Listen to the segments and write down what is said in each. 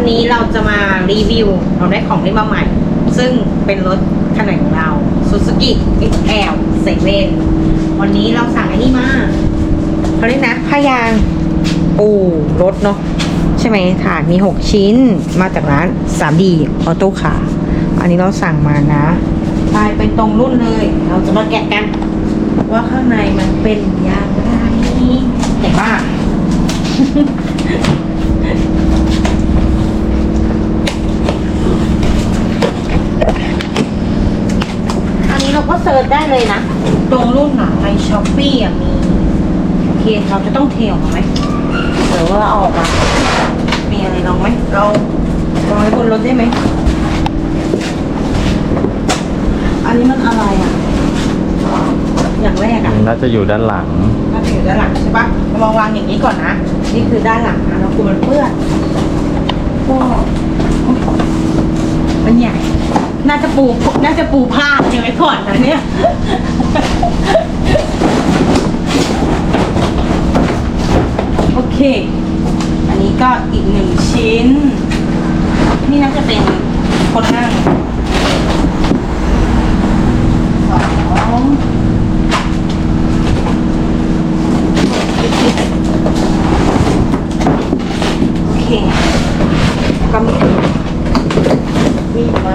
วันนี้เราจะมารีวิว เราได้ของเล่นมาใหม่ ซึ่งเป็นรถขนาดของเรา Suzuki XL 7วันนี้เราสั่งไอ้นี่มาเขาเรียกนะผ้ายางปูรถเนาะใช่ไหมถาดมี 6 ชิ้นมาจากร้าน 3D Auto Car อันนี้เราสั่งมานะลายเป็นตรงรุ่นเลย เราจะมาแกะกัน ว่าข้างในมันเป็นอย่างไรแต่ว่า อันนี้ เราก็เซิร์ชได้เลยนะ ตรงรุ่นหนังในช้อปปี้อะมีโอเคเราจะต้องเทออกมาไหมหรือว่าเอาออกมามีอะไรลองไหมเราลองไว้บนรถได้ไหมอันนี้มันอะไรอะ อย่างแรกอะน่าจะอยู่ด้านหลังน่าจะอยู่ด้านหลังใช่ปะเรามาวางอย่างนี้ก่อนนะนี่คือด้านหลังนะแล้วคุณมันเปื้อนก็มันใหญ่ น่าจะปูน่าจะปูผ้าเก็บไว้ก่อนนะเนี่ยโอเค อันนี้ก็อีกหนึ่งชิ้น นี่น่าจะเป็นคนนั่งสอง โอเคก็มีมีไหม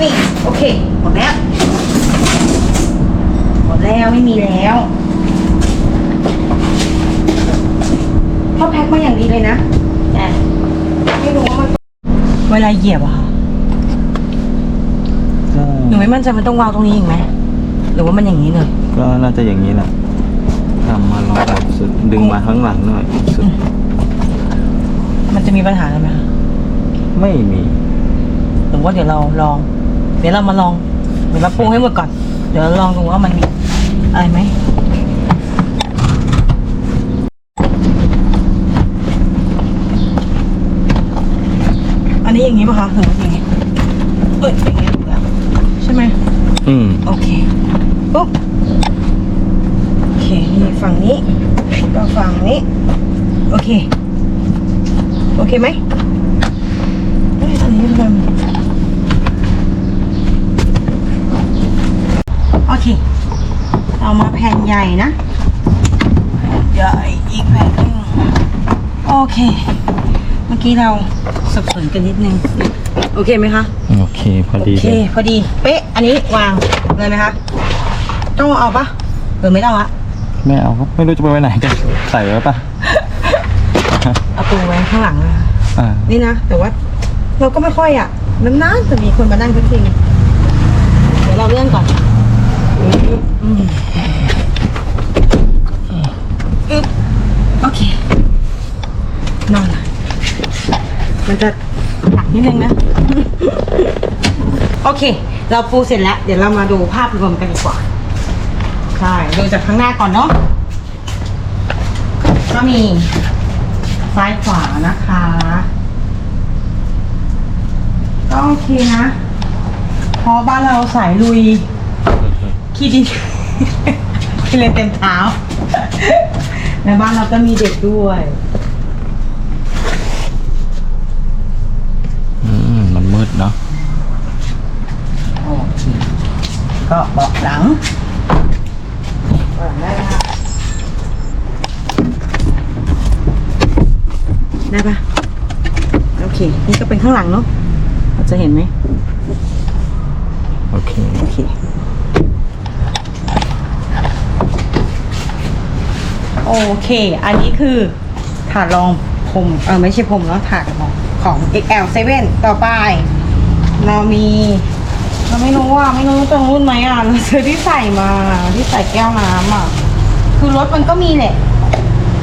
นี่ โอเค หมดแล้ว หมดแล้วไม่มีแล้วเขาแพ็คมาอย่างดีเลยนะแต่ไม่รู้ว่ามันเวลาเหยียบอะค่ะหนูไม่มั่นใจมันต้องวางตรงนี้อีกไหมหรือว่ามันอย่างนี้เลยก็น่าจะอย่างนี้แหละทำมาลองแบบสุดดึงมาข้างหลังหน่อยสุดมันจะมีปัญหาอะไรไหมคะไม่มี หรือว่าเดี๋ยวเราลอง เดี๋ยวเรามาลองเดี๋ยวเราปรุงให้หมดก่อน เดี๋ยวเราลองดูว่ามันมีอะไรไหมอันนี้อย่างนี้ป่ะคะหรือว่าอย่างนี้เอ้ยอย่างนี้ถูกแล้วใช่ไหมอืมโอเคปุ๊บโอเคนี่ฝั่งนี้ก็ฝั่งนี้ โอเค โอเคไหมเอ้ยอันนี้มันโอ เคเอามาแผ่นใหญ่นะใหญ่อีกแผ่นหนึงโอเค เมื่อกี้เราสับสนกันนิดนึง โอเคไหมคะ โอเค พอดีโอเค เลยพอดี เป๊ะ อันนี้วางเลยไหมคะ ต้องเอาปะหรือไม่ต้องอะไม่เอาครับไม่รู้จะไปไว้ไหนกันใส่ไว้ปะเอาปูไว้ข้างหลังนะคะอ่านี่นะ แต่ว่าเราก็ไม่ค่อยอะนานๆจะมีคนมานั่งสักทีเดี๋ยวเราเลื่อนก่อน อึ๊บโอเคนอนละมันจะหนักนิดนึงนะ โอเค เราปูเสร็จแล้ว เดี๋ยวเรามาดูภาพรวมกันดีกว่า ใช่ ดูจากข้างหน้าก่อนเนาะ ก็มีซ้ายขวานะคะ ก็โอเคนะพราะบ้านเราสายลุย ขี้ดินขี้เลนเต็มเท้า ในบ้านเราก็มีเด็กด้วย อืมมันมืดเนาะโอเคก็เบาะหลังเบาะหลังได้ไหมคะได้ปะโอเค นี่ก็เป็นข้างหลังเนาะเราจะเห็นไหม โอเค โอเค โอ เค อันนี้คือถาดรองผมเออไม่ใช่ผมเนาะถาดรองของ XL7 ต่อไป เรามี เราไม่รู้ว่าไม่รู้ตรงรุ่นไหมอะเราซื้อที่ใส่มาที่ใส่แก้วน้ำอะ คือรถมันก็มีแหละ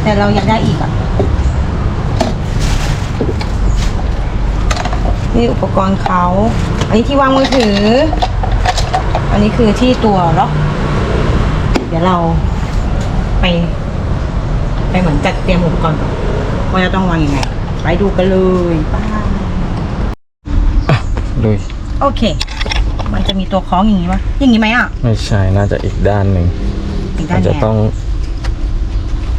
แต่เราอยากได้อีกอะนี่อุปกรณ์เขา อันนี้ที่วางมือถือ อันนี้คือที่ตัวล็อก เดี๋ยวเราไป ไปเหมือนจัดเตรียมอุปกรณ์ก่อนว่าจะต้องวางยังไง ไปดูกันเลยไป้าลุยโอเค มันจะมีตัวคล้องอย่างนี้ปะอย่างนี้ไหมอะ ไม่ใช่น่าจะอีกด้านหนึ่งอีกด้าอานจจะแหนต้อง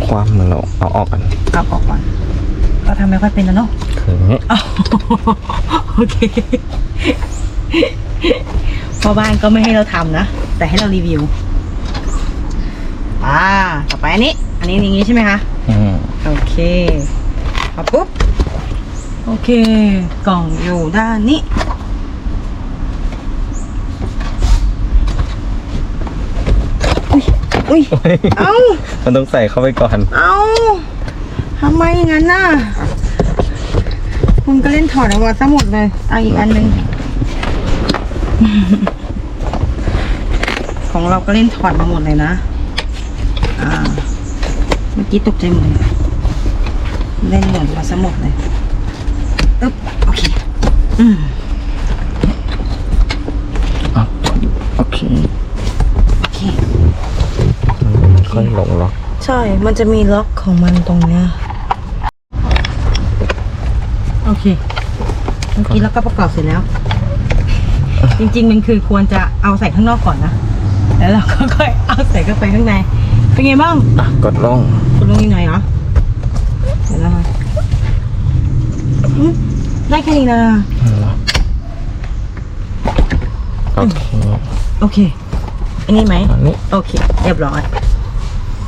ความมันเราเอาออกกันเอาออกก่อนก็ทำไม่ค่อยเป็นแล้วเนาะ คืออย่างนี้ อ้าวโอเคพ่อบ้านก็ไม่ให้เราทำนะ แต่ให้เรารีวิว อ่า ต่อไปอันนี้ อันนี้อย่างนี้ใช่ไหมคะ อืมโอเคพอปุ๊บ โอเค กล่องอยู่ด้านนี้ อุ้ยอุ้ยเอ้า มันต้องใส่เข้าไปก่อน เอาทำไมอย่างนั้นน่ะ คุณก็เล่นถอดออกมาซะหมดเลยเอาอีกอันหนึ่ง ของเราก็เล่นถอดมาหมดเลยนะ อ่าเมื่อกี้ตกใจหมดเลยเล่นหล่นมาซะหมดเลยอึ๊บโอเค อืมอะโอเคโอเค มันค่อยลงล็อกใช่ มันจะมีล็อกของมันตรงเนี้ย โอเค เมื่อกี้เราก็ประกอบเสร็จแล้ว จริงๆ มันคือควรจะเอาใส่ข้างนอกก่อนนะ แล้วเราก็ค่อยเอาใส่เข้าไปข้างใน เป็นไงบ้างอะกดลงคุณลุงยังไงเหรอเสร็จแล้วค่ะอืมได้แค่นี้นะโอเคโอเค อันนี้ไหมอันนี้โอเคเรียบร้อย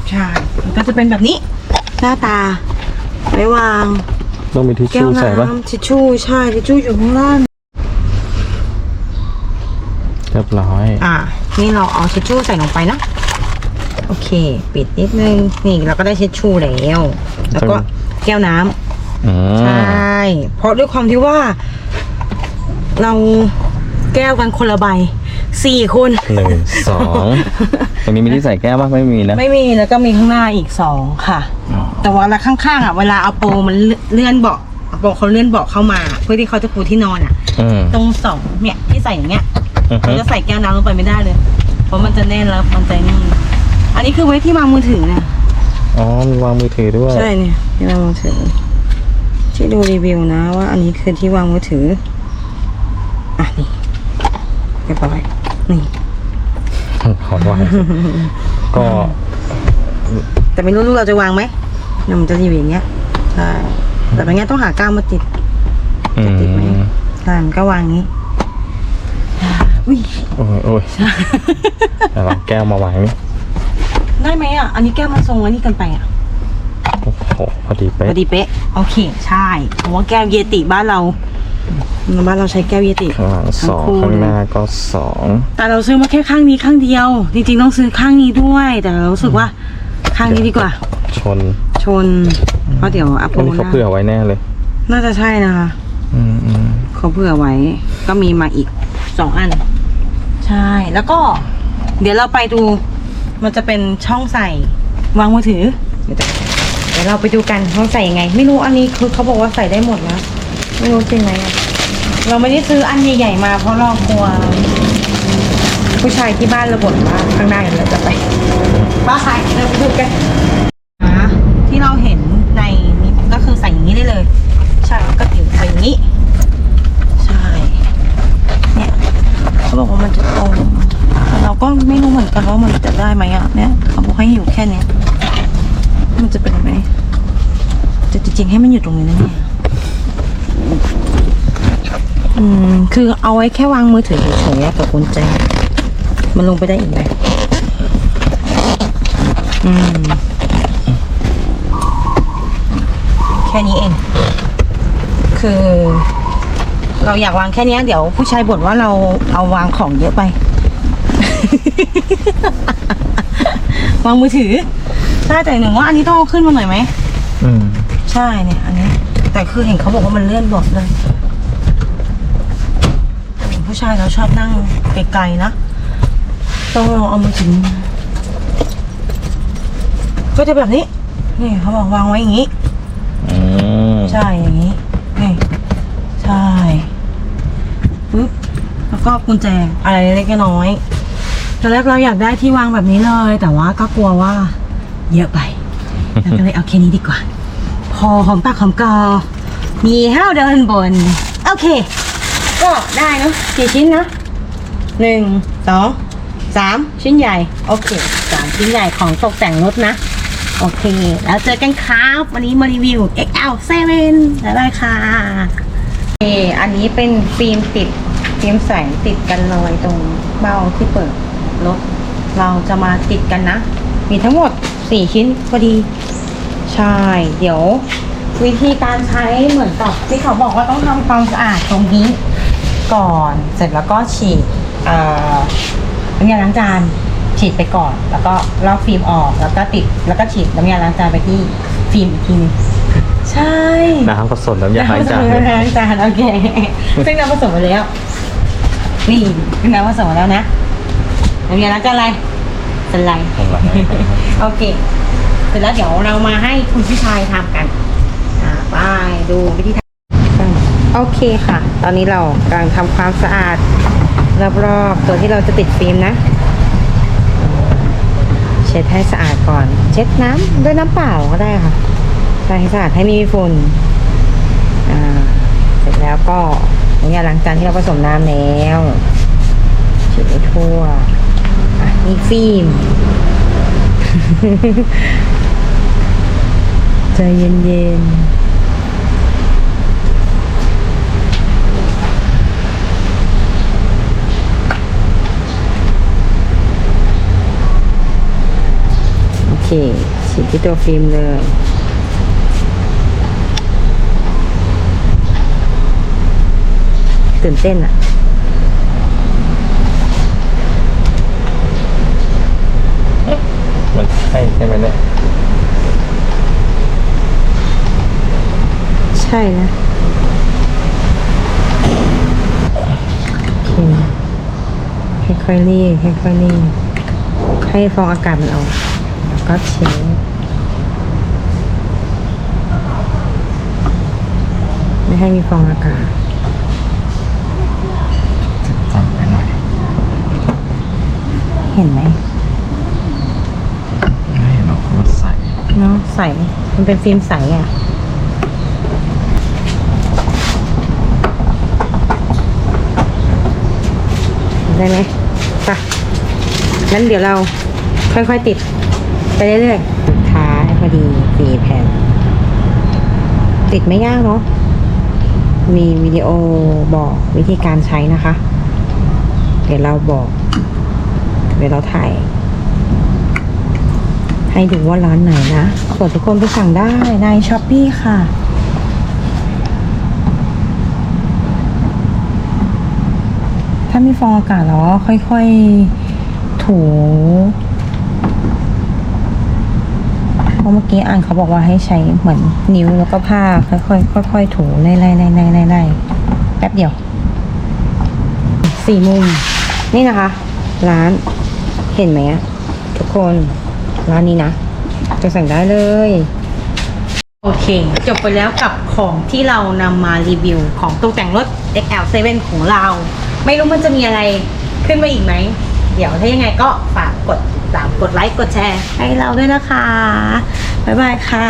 ใช่มันก็จะเป็นแบบนี้ หน้าตาไว้วางต้องมีทิชแก้ชู่วใส่ปะน้ำทิชชู่ใช่ทิชชู่อยู่ข้างล่างเรียบร้อย อ่านี่เราเอาทิชชู่ใส่ลงไปเนาะ โอเค ปิดนิดนึง นี่เราก็ได้ทิชชู่แล้ว แล้วก็แก้วน้ำอืใชม่เพราะด้วยความที่ว่า เราแก้วกันคนละใบสี่คน หนึ่งสองตรงนี้มีที่ใส่แก้วปะไม่มีนะ ไม่มีแล้วก็มีข้างหน้าอีกสองค่ะ แต่ว่าละข้างๆอะเวลาเอาโปรมันเลื่อนเบาะเอาโปรเขาเลื่อนเบาะเข้ามา เพื่อที่เขาจะปูที่นอนอะ อืมตรงสองเนี่ยที่ใส่อย่างเงี้ยอือฮึ เราจะใส่แก้วน้ำลงไปไม่ได้เลย เพราะมันจะแน่นแล้วมันจะนี่ อันนี้คือไว้ที่วางมือถือเนี่ยอ๋อมีวางมือถือด้วยใช่เนี่ยที่วางมือถือ ที่ดูรีวิวนะว่า อันนี้คือที่วางมือถือ อะนี่เรียบร้อยนี่ขอวางก็ แต่ไม่รู้ลูกเราจะวางไหมเดี๋ยวมันจะอยู่อย่างเงี้ยใช่แต่เป็นงั้นต้องหากาวมาติดอืจะติดไหมมใช่มันก็วางงี้อุ้ยโอ้ยโอ้ยแต่เราแก้วมาวางนี่ ได้ไหมอะ อันนี้แก้วมันทรงอันนี้กันไปอะโอ้โหพอดีพเป๊ะอดีเป๊ะ โอเค ใช่เพราะว่าแก้วเยติบ้านเรา บ้านเราใช้แก้วเยติข้างหลังสองทั้งคู่ข้างหน้าก็สองแต่เราซื้อมาแค่ข้างนี้ข้างเดียว จริงๆต้องซื้อข้างนี้ด้วย แต่เรารู้สึกว่าข้างนี้ดีกว่า ชน ชน เพราะเดี๋ยวอัปโปอันนี้เขาเผื่อไว้แน่เลย น่าจะใช่นะคะอืมอืมเขาเผื่อไว้ ก็มีมาอีกสองอัน ใช่ แล้วก็ เดี๋ยวเราไปดู มันจะเป็นช่องใส่วางมือถือ เดี๋ยวเราไปดูกันเขาใส่ยังไง ไม่รู้อันนี้คือเขาบอกว่าใส่ได้หมดนะไม่รู้จริงไหมอะเราไม่ได้ซื้ออันใหญ่ๆมาเพราะเรากลัว ผู้ชายที่บ้านระบ่นว่าข้างหน้าเดี๋ยวเราจะไปบ้าใครเราไปดูกันอะที่เราเห็นในนี้ก็คือใส่อย่างนี้ได้เลย ใช่ก็ติ่งใส่อย่างนี้ ใช่ เนี่ยเขาบอกว่ามันจะตรงแต่เราก็ไม่รู้เหมือนกันว่ามันจะ ได้ไหมอะเนี่ยเขาบอกให้อยู่แค่เนี้ยมันจะเป็นไหมแต่จริงๆให้มันอยู่ตรงนี้นะเนี่ยอืมคือเอาไว้แค่วางมือถือเฉยๆกับกุญแจมันลงไปได้อีกไหมอืมแค่นี้เอง คือ เราอยากวางแค่นี้เดี๋ยวผู้ชายบ่นว่าเราเอาวางของเยอะไป วางมือถือใช่แต่หนูว่าอันนี้ต้องเอาขึ้นมาหน่อยไหมอืมใช่เนี่ย อันนี้ แต่คือเห็นเขาบอกว่ามันเลื่อนเบาะเลยผู้ชายเราชอบนั่งไกลๆนะต้องลองเอามือถือก็จะแบบนี้ นี่เขาบอกวางไว้อย่างนี้อืมใช่อย่างนี้นี่ใช่ปุ๊บแล้วก็กุญแจอะไรเล็กๆน้อยๆ ตอนแรกเราอยากได้ที่วางแบบนี้เลย แต่ว่าก็กลัวว่าเยอะไปแล้วก็เลยเอาแค่นี้ดีกว่า พอหอมปากหอมคอมีห้าวเดินบน โอเค ก็ได้เนะกี่ชิ้นนะหนึ่งสองสามชิ้นใหญ่ โอเคสามชิ้นใหญ่ของตกแต่งรถนะ โอเค แล้วเจอกันครับ วันนี้มารีวิว XL7 บ๊ายบายค่ะโอเคอันนี้เป็นฟิล์มติดฟิล์มใสติดกันเลยตรงเบ้าที่เปิด รถ เราจะมาติดกันนะ มีทั้งหมด 4 ชิ้นพอดี ใช่ เดี๋ยว วิธีการใช้เหมือนกับที่เขาบอกว่าต้องทำความสะอาดตรงนี้ ก่อนเสร็จแล้วก็ฉีดเอ่อน้ำยาล้างจานฉีดไปก่อน แล้วก็ลอกฟิล์มออกแล้วก็ติดแล้วก็ฉีดน้ำยาล้างจานไปที่ฟิล์มอีกทีนึงใช่น้ำผสมน้ำยาล้างจานน้ำผสมน้ำยาล้างจานโอเคซึ่งน้ำผสมมาแล้วนี่คือน้ำผสมมาแล้วนะ น้ำยาล้างจานอะไรสไลด์ของเราโอเค เสร็จแล้วเดี๋ยวเรามาให้คุณผู้ชายทำกัน อ่าไปดูวิธีทำโอเคค่ะ ตอนนี้เรากำลังทำความสะอาดรอบๆตัวที่เราจะติดฟิล์มนะ เช็ดให้สะอาดก่อน เช็ดน้ำด้วยน้ำเปล่าก็ได้ค่ะใส่ให้สะอาดให้ไมมีฝุ่นอ่าเสร็จแล้วก็น้ำยาล้างจานที่เราผสมน้ำแล้วฉีดให้ทั่ว อะนี่ฟิล์ม ใจเย็นๆโอเคฉีดที่ตัวฟิล์มเลยตื่นเต้นอะ มัน ใช่ใช่ไหมเนี่ยใช่นะโอเคค่อยๆรีดค่อยๆรีดให้ฟองอากาศมันออกแล้วก็เช็ดไม่ให้มีฟองอากาศฟังไปหน่อยเห็นไหมไม่เห็นหรอกมันใส เนาะใส มันเป็นฟิล์มใสอะ ได้ไหมไปงั้นเดี๋ยวเราค่อยๆติด ไปเรื่อยๆสุดท้ายพอดีสีแผ่น ติดไม่ยากเนาะ มีวิดีโอบอกวิธีการใช้นะคะ เดี๋ยวเราบอก เดี๋ยวเราถ่าย ให้ดูว่าร้านไหนนะเปิดทุกคนไปสั่งได้ในช้อปปี้ค่ะถ้ามีฟองอากาศแล้วค่อยๆ ถูเพราะเมื่อกี้อ่านเขาบอกว่าให้ใช้เหมือนนิ้วแล้วก็ผ้าค่อยๆค่อยๆถูไล่ๆไล่ๆไล่ๆแป๊บเดียว สี่มุม นี่นะคะ ร้านเห็นไหมอะทุกคน ร้านนี้นะ จะสั่งได้เลย โอเค จบไปแล้วกับของที่เรานำมารีวิวของตกแต่งรถ XL7 ของเรา ไม่รู้มันจะมีอะไรขึ้นมาอีกไหม เดี๋ยวถ้ายังไงก็ฝากกดติดตามกดไลค์กดแชร์ให้เราด้วยนะคะ บ๊ายบายค่ะ